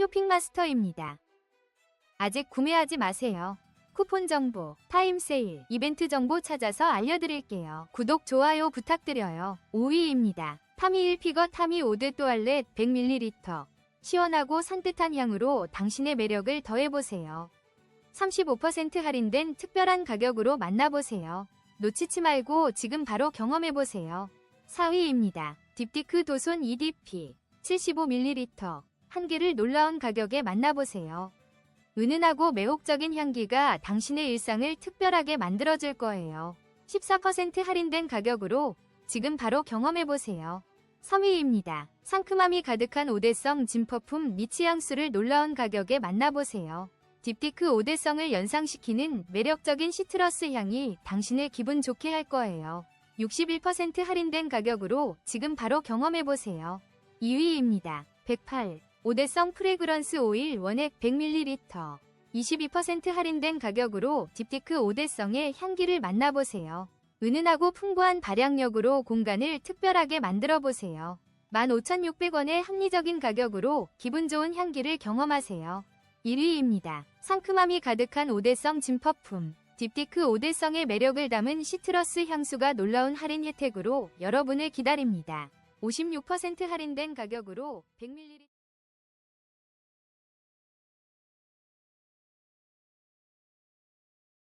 쇼핑마스터입니다. 아직 구매하지 마세요. 쿠폰 정보, 타임 세일, 이벤트 정보 찾아서 알려드릴게요. 구독, 좋아요 부탁드려요. 5위입니다. 타미 1피거 타미 오드 또알렛 100ml. 시원하고 산뜻한 향으로 당신의 매력을 더해보세요. 35% 할인된 특별한 가격으로 만나보세요. 놓치지 말고 지금 바로 경험해보세요. 4위입니다. 딥티크 도손 EDP 75ml. 한 개를 놀라운 가격에 만나보세요. 은은하고 매혹적인 향기가 당신의 일상을 특별하게 만들어줄 거예요. 14% 할인된 가격으로 지금 바로 경험해보세요. 3위입니다. 상큼함이 가득한 오대성 진퍼품 니치 향수를 놀라운 가격에 만나보세요. 딥티크 오대성을 연상시키는 매력적인 시트러스 향이 당신을 기분 좋게 할 거예요. 61% 할인된 가격으로 지금 바로 경험해보세요. 2위입니다. 108. 오대성 프레그런스 오일 원액 100ml. 22% 할인된 가격으로 딥티크 오대성의 향기를 만나보세요. 은은하고 풍부한 발향력으로 공간을 특별하게 만들어보세요. 15,600원의 합리적인 가격으로 기분 좋은 향기를 경험하세요. 1위입니다. 상큼함이 가득한 오대성 진퍼품. 딥티크 오대성의 매력을 담은 시트러스 향수가 놀라운 할인 혜택으로 여러분을 기다립니다. 56% 할인된 가격으로 100ml